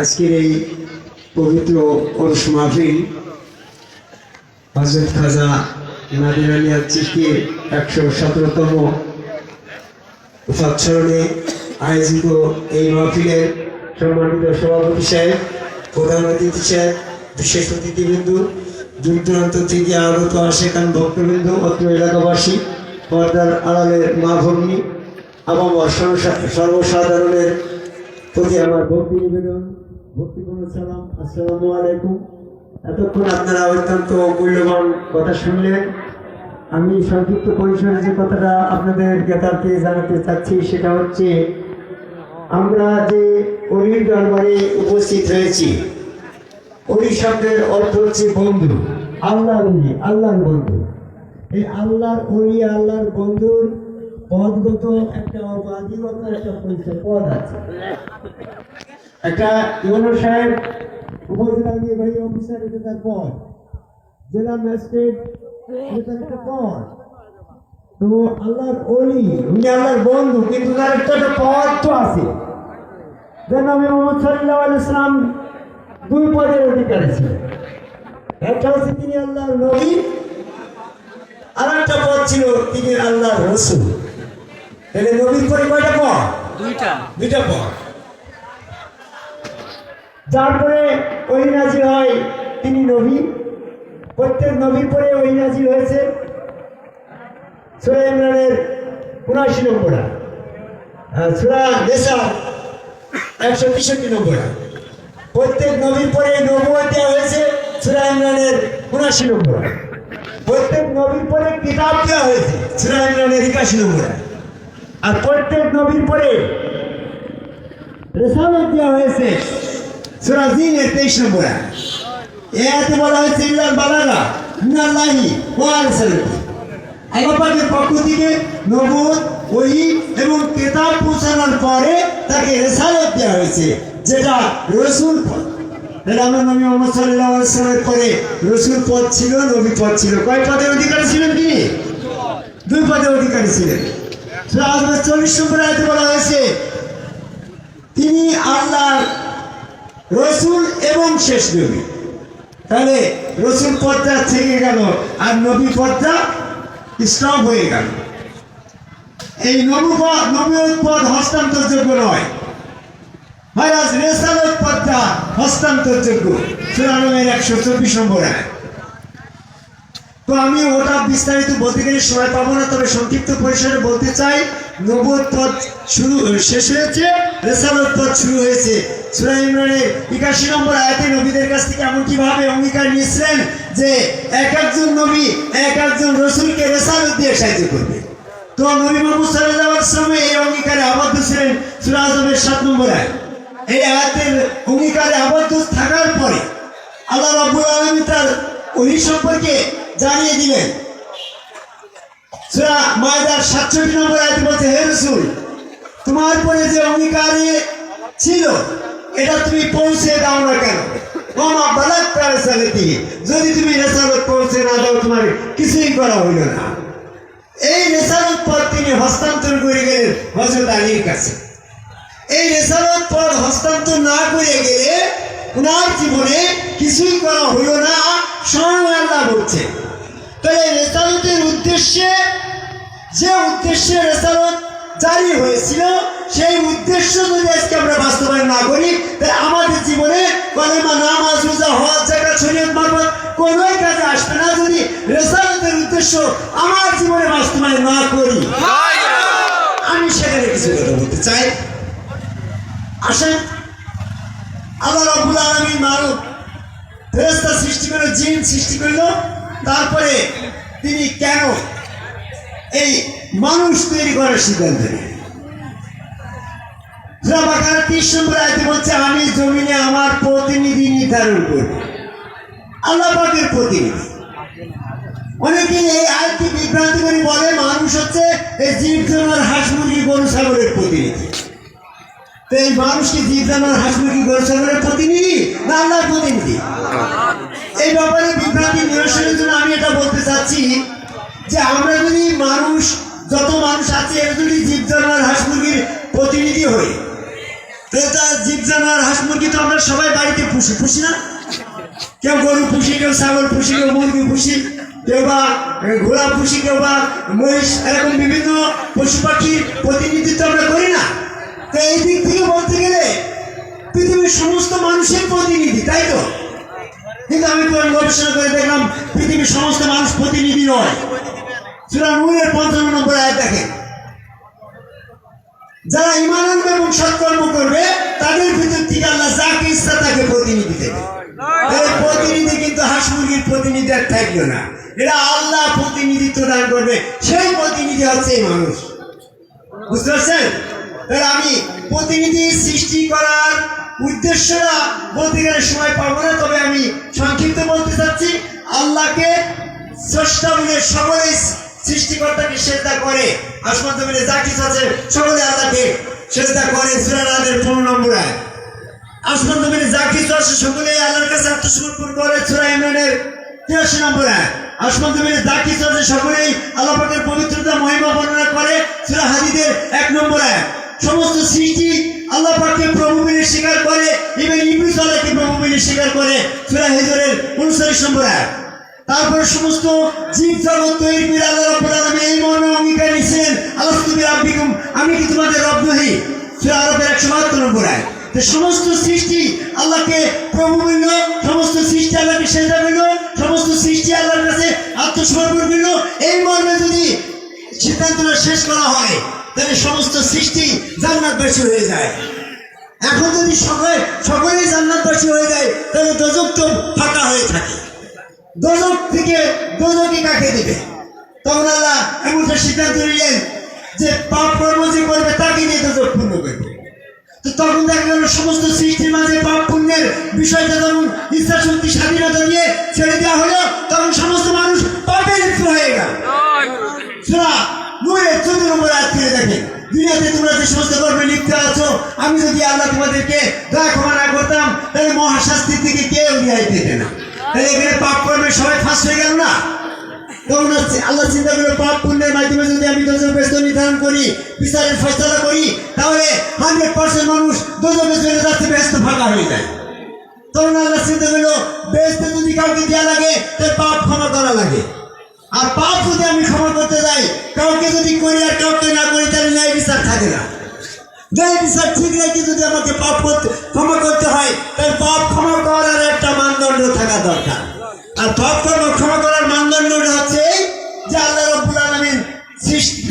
আজকের এই পবিত্র ওরস মাহফিল হজরত খাজা নাদির আলিয়া চিস্তির একশো সতেরোতম সৎসরণে আয়োজিত এই মাহফিলের সম্মানিত সভাপতি সাহেব, প্রধান অতিথি সাহেব, বিশেষ অতিথিবৃন্দু দূর দূরান্ত থেকে আগত আশেখান ভক্তবৃন্দ, অত্র এলাকাবাসী, পর্দার আড়ালের মা ভগ্নী এবং সর্বসাধারণের প্রতি আমার ভক্তি নিবেদন। ভক্তিপূর্ণ সালাম এতক্ষণ আপনারা অত্যন্ত মূল্যবান কথা শুনলেন। আমি সংক্ষিপ্ত পরিসরে যে কথাটা আপনাদের জ্ঞাতার্থে জানাতে চাচ্ছি, সেটা হচ্ছে, আমরা যে অলির দরবারে উপস্থিত হয়েছি অলি শব্দের অর্থ হচ্ছে বন্ধু। আল্লাহর অলি, আল্লাহর বন্ধু। এই আল্লাহর অলি, আল্লাহর বন্ধুর পদগত একটা অবাধিগত একটা পরিচয়, পদ আছে। একটা ইউনো সাহেব উপজেলা নির্বাহী অফিসার এটা তার পদ জেলা ম্যাজিস্ট্রেট এটা তার একটা পদ তো আল্লাহর অলি উনি আল্লাহর বন্ধু কিন্তু তার একটা একটা পদ তো আছে। যেন আমি মোহাম্মদ সাল্লাহ আলাইসলাম দুই পদের অধিকারী ছিলেন একটা হচ্ছে তিনি আল্লাহর নবী আর একটা পদ ছিল তিনি আল্লাহর রসুল। তাহলে নবীর পরে কয়টা পদ দুইটা। দুইটা পদ। যার পরে ওই হয় তিনি নবী। প্রত্যেক নবীর পরে ওই হয়েছে। সুরা ইমরানের উনআশি নম্বর। সুরা নেশা একশো তেষট্টি নম্বর। প্রত্যেক নবীর পরে নবুয় হয়েছে সুরা ইমরানের উনআশি নম্বর। প্রত্যেক নবীর পরে কিতাব দেওয়া হয়েছে সুরা ইমরানের একাশি নম্বর। আর প্রত্যেক নবীর পরে রেসালত দেওয়া হয়েছে সুরা জিনের তেইশ নম্বর এতে বলা হয়েছে, ইল্লাল বালাগা মিনাল্লাহি ওয়া রাসূলিহি আইবাপাকের পক্ষ থেকে নবুত ওই এবং কেতাব পৌঁছানোর পরে তাকে রেসালত দেওয়া হয়েছে, যেটা রসুল পদ এটা আমরা নবী মোহাম্মদ সাল্লাহ সাল্লামের পরে রসুল পদ ছিল, নবী পদ ছিল। কয় পদের অধিকারী ছিলেন তিনি? দুই পদের অধিকারী ছিলেন। চল্লিশ নম্বর আয়তে বলা হয়েছে, তিনি আল্লাহর রসুল এবং শেষ নবী। তাহলে রসুল পদটা থেকে গেল আর নবী পদটা স্টপ হয়ে গেল। এই নবুপদ নবীয় হস্তান্তরযোগ্য নয়। মহারাজ হস্তান্তরযোগ্য। একশো চব্বিশ নম্বর তো আমি ওটা বিস্তারিত বলতে গেলে সময় পাবো না, তবে সংক্ষিপ্ত পরিসরে বলতে চাই নবদ পদ শুরু, শেষ হয়েছে, রেসালত পদ শুরু হয়েছে। সুরা ইমরানের নম্বর আয়াতে নবীদের কাছ থেকে এমন কীভাবে অঙ্গীকার নিয়েছিলেন যে এক একজন নবী এক একজন রসুলকে রেসালত দিয়ে সাহায্য করবে। তো নবী মোহাম্মদ সাল্লাহ আসলামে এই অঙ্গীকারে আবদ্ধ ছিলেন সুরা সাত নম্বর আয় এই আয়াতের অঙ্গীকারে আবদ্ধ থাকার পরে আল্লাহ রাব্বুল আলামিন তার ওই সম্পর্কে জানিয়ে দিলেন। সূরা মায়দার 67 নম্বর আয়াতে বলছে, হে রাসূল, তোমার পরে যে অঙ্গীকারে ছিল এটা তুমি পৌঁছে দাও না কেন? মামা, বালাক রাসালাতি যদি তুমি রেসালত পৌঁছে না দাও, তোমার কিছুই করা হইল না। এই রেসালত পদ তিনি হস্তান্তর করে গেলেন হযরত আলীর কাছে। এই রেসালত পদ হস্তান্তর না করে গেলে ওনার জীবনে কিছুই করা হইল না, স্বয়ং আল্লাহ বলছে। তাহলে রেসালতের উদ্দেশ্যে, যে উদ্দেশ্যে রেসালত জারি হয়েছিল সেই উদ্দেশ্য যদি আজকে আমরা বাস্তবায়ন না করি, তাহলে আমাদের জীবনে কলেমা নামাজ, রোজা হওয়ার জায়গা শরীয়ত, মারফত কোনোই কাজে আসবে না যদি রেসালতের উদ্দেশ্য আমার জীবনে বাস্তবায়ন না করি। আমি সেখানে কিছু কথা বলতে চাই। আসেন, আল্লাহ রাব্বুল আলামিন মানব ফেরেশতা সৃষ্টি করে, জিন সৃষ্টি করল, তারপরে তিনি কেন এই মানুষ তৈরি করার সিদ্ধান্ত নেন 30 বলছে, আমি জমিনে আমার প্রতিনিধি নির্ধারণ করব আল্লাপাকের প্রতিনিধি। অনেকে এই আয়াতটি বিভ্রান্তি করে বলে, মানুষ হচ্ছে এই জীব জন্মার হাঁস মুরগি গরু ছাগলের প্রতিনিধি। তো এই মানুষকে জীব জানোয়ার হাঁস গরু ছাগলের প্রতিনিধি না আল্লাহর প্রতিনিধি? এই ব্যাপারে বিভ্রান্তি নিরসনের জন্য আমি এটা বলতে চাচ্ছি যে, আমরা যদি মানুষ, যত মানুষ আছে, এর যদি জীব জানোয়ার হাঁস মুরগির প্রতিনিধি হই তো জীব জানোয়ার হাঁস মুরগি তো আমরা সবাই বাড়িতে পুষি পুষি না? কেউ গরু পুষি, কেউ ছাগল পুষি, কেউ মুরগি পুষি, কেউ বা ঘোড়া পুষি, কেউ বা মহিষ, এরকম বিভিন্ন পশু পাখির প্রতিনিধিত্ব আমরা করি না। তো এই দিক থেকে বলতে গেলে পৃথিবীর সমস্ত মানুষের প্রতিনিধি, তাই তো? কিন্তু আমি গবেষণা করে দেখলাম, পৃথিবীর সমস্ত মানুষ প্রতিনিধি নয়। সুরা নূরের পঞ্চান্ন নম্বর আয়াত দেখেন। যারা ইমান আনবে এবং সৎকর্ম করবে তাদের ভিতর থেকে আল্লাহ যাকে ইচ্ছা তাকে প্রতিনিধি দেবে। প্রতিনিধি কিন্তু হাঁস মুরগির প্রতিনিধি আর থাকল না। এরা আল্লাহ প্রতিনিধিত্ব দান করবে। সেই প্রতিনিধি হচ্ছে এই মানুষ। বুঝতে পারছেন? তাহলে আমি প্রতিনিধি সৃষ্টি করার উদ্দেশ্যটা বলতে গেলে সময় পাবো না তবে আমি সংক্ষিপ্ত বলতে চাচ্ছি আল্লাহকে স্রষ্টা বলে সকলেই সৃষ্টিকর্তাকে শ্রদ্ধা করে। আসমান জমিনে যা কিছু আছে, সকলে আল্লাহকে শ্রদ্ধা করে সুরানাদের পনেরো নম্বর আয়। আসমান জমিনে যা কিছু আছে, সকলে আল্লাহর কাছে আত্মসমর্পণ করে, সুরা ইমরানের তিরাশি নম্বর আয়। আসমান জমিনে যা কিছু আছে, সকলেই আল্লাহ পাকের পবিত্রতা, মহিমা বর্ণনা করে, সুরা হাদিদের এক নম্বর আয়। সমস্ত সৃষ্টি আল্লাহ পাককে প্রভু বলে স্বীকার করে এবং ইবলিস আল্লাহকে প্রভু বলে স্বীকার করে, সুরা হেজরের উনচল্লিশ নম্বর আয়। তারপরে সমস্ত জীব জগৎ তৈরি করে আল্লাহ রব্বুল আলামিন এই মর্মে অঙ্গীকার নিয়েছেন। আল্লাহ তুমি রাব্বিকুম, আমি কি তোমাদের রব নহি? আরবের একশো বাহাত্তর নম্বর আয়। তো সমস্ত সৃষ্টি আল্লাহকে প্রভু বলল, সমস্ত সৃষ্টি আল্লাহকে সেজদা বলল, সমস্ত সৃষ্টি আল্লাহর কাছে আত্মসমর্পণ করল। এই মর্মে যদি সিদ্ধান্তটা শেষ করা হয়, তাহলে সমস্ত সৃষ্টি জান্নাতবাসী হয়ে যায়। এখন যদি সকলে সকলেই জান্নাতবাসী হয়ে যায়, তাহলে দোজক ফাঁকা হয়ে থাকে। দোজক থেকে দোজকে কাকে দিবে। তখন আল্লাহ এমন একটা সিদ্ধান্ত নিলেন যে পাপ কর্ম যে করবে তাকে নিয়ে দোজক পূর্ণ করবে। তো তখন দেখা গেল সমস্ত সৃষ্টির মাঝে পাপ পুণ্যের বিষয়টা যখন ইচ্ছা শক্তি স্বাধীনতা দিয়ে ছেড়ে দেওয়া হলো, তখন সমস্ত মানুষ পাপে লিপ্ত হয়ে গেল। সুরা নূরের চোদ্দ নম্বর আয়াত করে দেখেন, দুনিয়াতে তোমরা যে সমস্ত কর্মে লিপ্ত আছো, আমি যদি আল্লাহ তোমাদেরকে দয়া ক্ষমা না করতাম, তাহলে মহাশাস্তির থেকে কেউ রেহাই পেতে না। এখানে পাপ কর্মে সবাই ফাঁস হয়ে গেল না? তখন আল্লাহ চিন্তা করল পাপ পুণ্যের মাধ্যমে যদি আমি দোজক বেস্ত নির্ধারণ করি, বিচারের ফয়সলা করি, তাহলে হান্ড্রেড পার্সেন্ট মানুষ দোজকে চলে যাচ্ছে ব্যস্ত ফাঁকা হয়ে যায়। তখন আল্লাহ চিন্তা করল বেস্তে যদি কাউকে দেওয়া লাগে তাহলে পাপ ক্ষমা করা লাগে। আর পাপ যদি আমি ক্ষমা করতে যাই, কাউকে যদি করি আর কাউকে না করি, তাহলে ন্যায় বিচার থাকে না। বিচার ঠিক রেখে যদি আমাকে পাপ করতে, ক্ষমা করতে হয়, তাহলে পাপ ক্ষমা করার একটা মানদণ্ড থাকা দরকার। আর পাপ কর্ম ক্ষমা করার মানদণ্ডটা হচ্ছে যে আল্লাহ রব্বুল আলমিন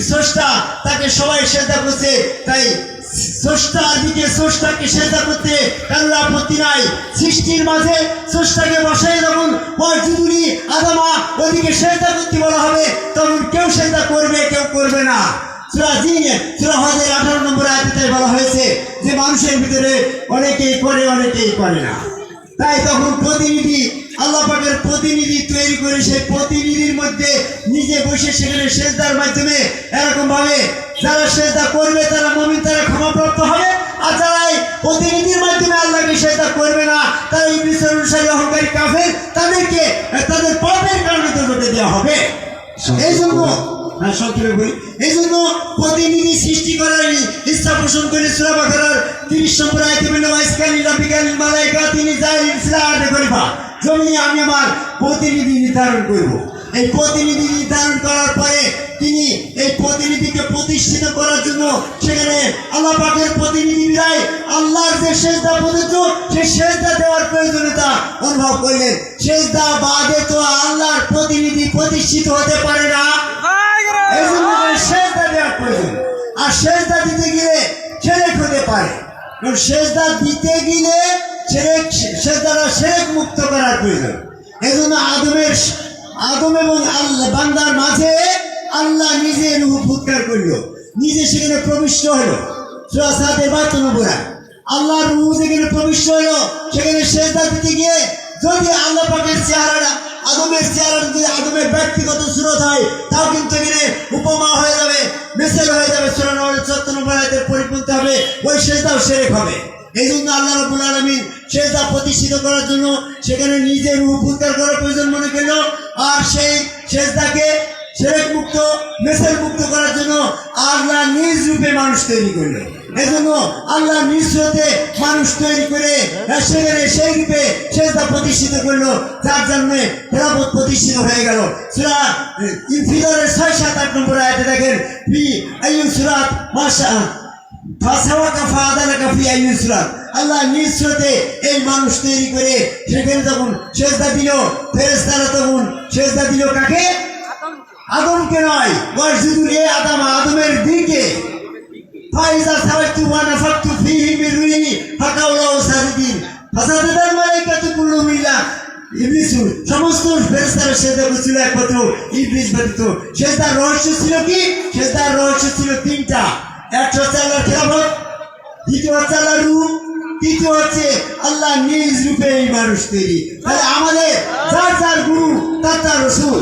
স্রষ্টা তাকে সবাই সেজদা করছে। তাই দিকে করতে সৃষ্টির মাঝে যখন আদামা ওদিকে করতে বলা হবে, তখন কেউ সেজদা করবে করবে না। সুরা জিনে সুরা হজের আঠারো নম্বর আয়াতে বলা হয়েছে যে মানুষের ভিতরে অনেকেই করে অনেকেই করে না। তাই তখন প্রতিনিধি আল্লাহ পাকের প্রতিনিধি তৈরি করে সেই প্রতিনিধির মধ্যে নিজে বসে সেখানে সেজদার মাধ্যমে এরকম ভাবে যারা সেজদা করবে তারা মমিন তারা ক্ষমাপ্রাপ্ত হবে। আর যারা প্রতিনিধির মাধ্যমে আল্লাহকে সেজদা করবে না তারা ইংলিশের অনুসারী অহংকারী কাফের তাদেরকে তাদের পাপের কারণে তো দেওয়া হবে। এই জন্য সংক্ষেপে বলি। এই জন্য প্রতিনিধি সৃষ্টি করার ইচ্ছা পোষণ করে সুরা বাখারার তিরিশ নম্বর জমি আমি আমার প্রতিনিধি নির্ধারণ করব। এই প্রতিনিধি নির্ধারণ করার পরে তিনি এই প্রতিনিধিকে প্রতিষ্ঠিত করার জন্য সেখানে আল্লাহ পাকের প্রতিনিধিরাই আল্লাহর যে সেজদা প্রযোজ্য, সেই সেজদা দেওয়ার প্রয়োজনীয়তা অনুভব করলেন। সেজদা বাদে তো আল্লাহর প্রতিনিধি প্রতিষ্ঠিত হতে পারে না। করে সেজদা দেওয়ার প্রয়োজন আর দিতে গেলে ছেলেক হতে পারে কারণ দিতে গেলে ছেলেক সেজদাটা ছেলেক মুক্ত করার প্রয়োজন এই জন্য আদমের আদম এবং আল্লাহ বান্দার মাঝে আল্লাহ নিজে রূহ ফুৎকার করল। নিজে সেখানে প্রবিষ্ট হলো। সুরা সাথে বাহাত্তর নম্বর আল্লাহর রূহ যেখানে প্রবিষ্ট হলো, সেখানে সেজদা দিতে গিয়ে যদি আল্লাহ পাকের চেহারাটা আদমের চেহারা যদি আদমের ব্যক্তিগত সুরত হয়, তাও কিন্তু এখানে উপমা হয়ে যাবে মেসেল হয়ে যাবে আয়াতের পরিপন্থী হবে, ওই সেজদাও সেরেক হবে। এই জন্য আল্লাহ রবুল আলমিন সেজদা প্রতিষ্ঠিত করার জন্য সেখানে নিজের রূপ উদ্ধার করার প্রয়োজন মনে করল। আর সেই সেজদাকে সেরেক মুক্ত মেসেল মুক্ত করার জন্য আল্লাহ নিজ রূপে মানুষ তৈরি করল। এজন্য আল্লাহ নিজ মানুষ তৈরি করে সেখানে সেই রূপে সেটা প্রতিষ্ঠিত করল। যার জন্য খেলাফত প্রতিষ্ঠিত হয়ে গেল। সুরা ইনফিদরের ছয় সাত আট নম্বর আয়াতে দেখেন, ফি আইয়ু সুরাত সুরাত। আল্লাহ নিজ রূপে এই মানুষ তৈরি করে, সেখানে তখন সেজদা দিল, ফেরেশতারা তখন সেজদা দিল কাকে? আদমকে। নয় ওয়াসজুদু এ আদম, আদমের দিকে। ফাইজা সাওয়াইতু ওয়া ফাসাদাতাল মালাইকাতু কুল্লুহুম ইল্লা ইবলিস সমস্ত ফেরেশতারা সেজদা করেছিল একমাত্র ইবলিস ব্যতীত। সেজদার রহস্য ছিল কি? সেজদার রহস্য ছিল তিনটা। একটা হচ্ছে আল্লাহর খেলাফত দ্বিতীয় হচ্ছে আল্লাহর রূপ তৃতীয় হচ্ছে আল্লাহ নিজ রূপে এই মানুষ তৈরি। তাহলে আমাদের যার যার গুরু তার তার রসুল।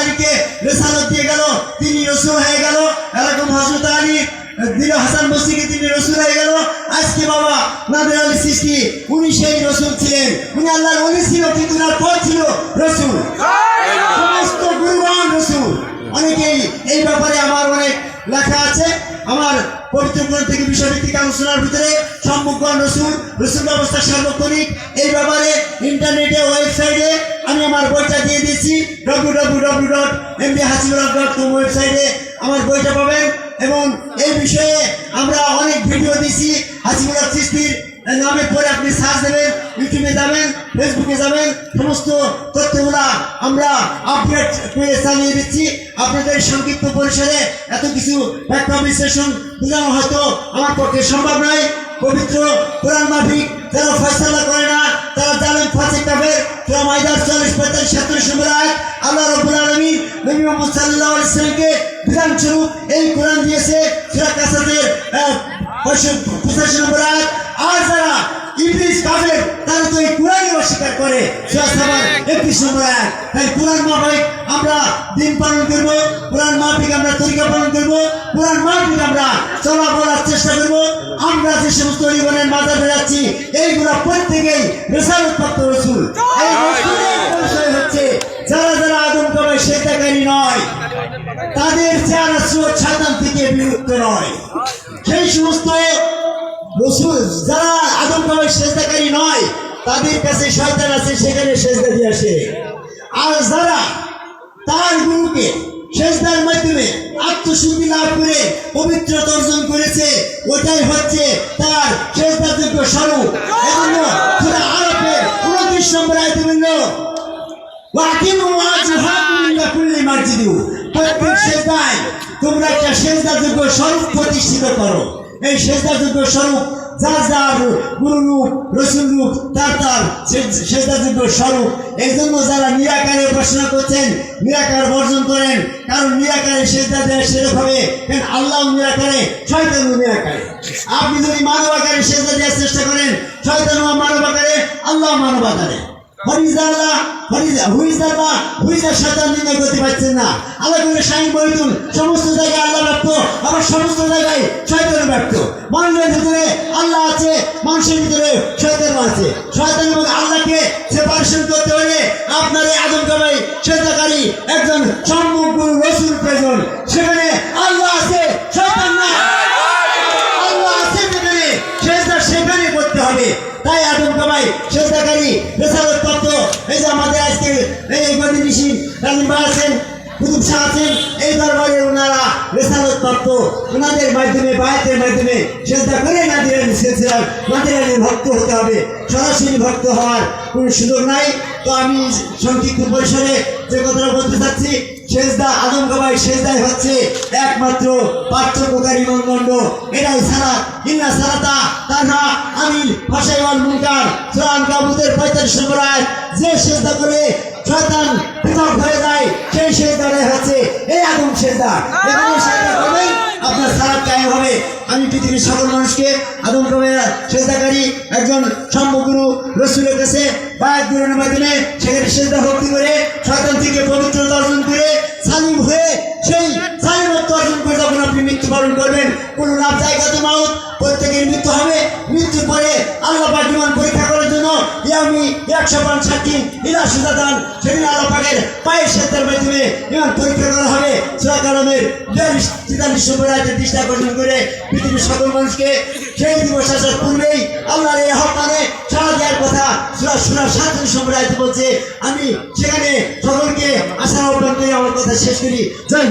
আলীকে রিসালাত দিয়ে গেল তিনি রাসূল হয়ে গেল। এরকম হযরত আলী দিল হাসান বসরিকে তিনি রসুল হয়ে গেল। আজকে বাবা নাদের আলী সৃষ্টি উনি সেই রসুল ছিলেন। উনি আল্লাহর অলি ছিল, কিন্তু ওনার পর ছিল রসুল। সমস্ত গুরুগণ রসুল। অনেকেই এই ব্যাপারে আমার অনেক লেখা আছে। আমার পবিত্র গ্রন্থ থেকে বিষয়ভিত্তিক আলোচনার ভিতরে সম্মুখগণ রসুল রসুল ব্যবস্থা সার্বক্ষণিক। এই ব্যাপারে ইন্টারনেটে, ওয়েবসাইটে আমি আমার বইটা দিয়ে দিচ্ছি W W W dot M B Hasibullah dot com ওয়েবসাইটে আমার বইটা পাবেন। এবং এই বিষয়ে আমরা অনেক ভিডিও দিচ্ছি হাসিবুল্লাহ সৃষ্টির নামের পরে আপনি সার্চ দেবেন, ইউটিউবে যাবেন, ফেসবুকে যাবেন, সমস্ত তথ্যগুলা আমরা আপডেট করে চালিয়ে দিচ্ছি। আপনাদের সংক্ষিপ্ত পরিসরে এত কিছু ব্যাখ্যা বিশ্লেষণ বোঝানো হয়তো আমার পক্ষে সম্ভব নয়। পবিত্র কোরআন মাফিক যারা ফয়সালা করে না, তারা জানেন ফাঁসে মাইদার চল্লিশ পঁয়তাল্লিশ নবী সাল্লাহ ইসলামকে বিধানস্বরূপ এই আমরা চলা বলার চেষ্টা করব, আমরা যে সমস্ত জীবনের মাথা বেড়াচ্ছি, এইগুলা প্রত্যেকেই রেসালত প্রাপ্ত রসুল। এই চেহারা স্রোত থেকে বিরুদ্ধ নয়। সেই সমস্ত যারা আদম সেজদাকারী নয়, তাদের কাছে শয়তান আছে, সেখানে সেজদা দিয়ে আসে। আর যারা তার গুরুকে সেজদার মাধ্যমে আত্মশুদ্ধি লাভ করে পবিত্রতা অর্জন করেছে, ওটাই হচ্ছে তার সেজদাযোগ্য স্বরূপ। এজন্য সুরা আরবের উনত্রিশ নম্বর প্রত্যেক সেজদায় তোমরা একটা সেজদাযোগ্য স্বরূপ প্রতিষ্ঠিত করো। এই সেজদাযোগ্য স্বরূপ যার যার গুরু রূপ তার তার সেজদাযোগ্য স্বরূপ। এই জন্য যারা নিরাকারে উপাসনা করছেন নিরাকার বর্জন করেন কারণ নিরাকারে সেজদা দেয় সেরকম হবে কেন আল্লাহ নিরাকারে শয়তানও নিরাকারে। আপনি যদি মানব আকারে সেজদা দেওয়ার চেষ্টা করেন শয়তান মানব আকারে আল্লাহ মানব আকারে। হরিজ আল্লাহ হরিজ হুইজ আল্লাহ হুইজ আর নির্ণয় করতে পারছেন না। আল্লাহ করে সাইন বইতুন সমস্ত জায়গায় আল্লাহ ব্যক্ত, আবার সমস্ত জায়গায় শয়তান ব্যক্ত। মানুষের ভিতরে আল্লাহ আছে, মানুষের ভিতরে শয়তান আছে। শয়তান এবং আল্লাহকে সেপারেশন করতে হলে আপনার এই আদম কামাই শ্বেতাকারী একজন সম্মুখ রসুল সেখানে আল্লাহ আছে, শয়তান না আল্লাহ আছে যেখানে সেজদা সেখানে করতে হবে তাই আদম কামাই সেজদাকারী রেসালত প্রাপ্ত এই যে আমাদের আজকে এই গদি ঋষি রাজিমা আছেন, কুতুব শাহ আছেন, এই দরবারে ওনারা রেসালত প্রাপ্ত ওনাদের মাধ্যমে, বায়াতের মাধ্যমে সেজদা করে না আলী সিলসিলার নাদির আলীর ভক্ত হতে হবে। সরাসরি ভক্ত হওয়ার কোনো সুযোগ নাই। তো আমি সংক্ষিপ্ত পরিসরে যে কথাটা বলতে চাচ্ছি সেজদা আদম কাবাই সেজদাই হচ্ছে একমাত্র পার্থক্যকারী মানদণ্ড এটাই সারা, ইন্না সারাতা তাহা আমিল ফাঁসাইওয়াল মুনকার। সুরান কাবুতের পঁয়তাল্লিশ নম্বর যে সেজদা করে শয়তান পৃথক হয়ে যায়, সেই সেজদাটাই হচ্ছে এই আদম সেজদা। এখানে সেজদা করবেন আপনার সারাত কায়ে হবে। আমি পৃথিবীর সকল মানুষকে আদম কবের সেজদাকারী একজন সম্ভগুরু রসুলের কাছে বায়াত গ্রহণের মাধ্যমে সেখানে সেজদা ভক্তি করে, শয়তান থেকে পবিত্রতা অর্জন করে, সালিম হয়ে সেই সালিমত্ব অর্জন করে যখন আপনি মৃত্যুবরণ করবেন, কোনো লাভ জায়গাতে মাউত। প্রত্যেকের মৃত্যু হবে। মৃত্যুর পরে আল্লাহ জীবন পরীক্ষা আমি একশো পান সাক্ষী ইলা সুদাদান সেদিন আল্লাহ পাকের পায়ের সেতের মাধ্যমে ইমান পরীক্ষা করা হবে। সুরা কালামের তেতাল্লিশ নম্বর দৃষ্টি আকর্ষণ করে পৃথিবীর সকল মানুষকে সেই দিবস আসার পূর্বেই আল্লাহর এই সাড়া দেওয়ার কথা সুরা সুরা সাতচল্লিশ নম্বর বলছে। আমি সেখানে সকলকে আশা আহ্বান করে আমার কথা শেষ করি। জয়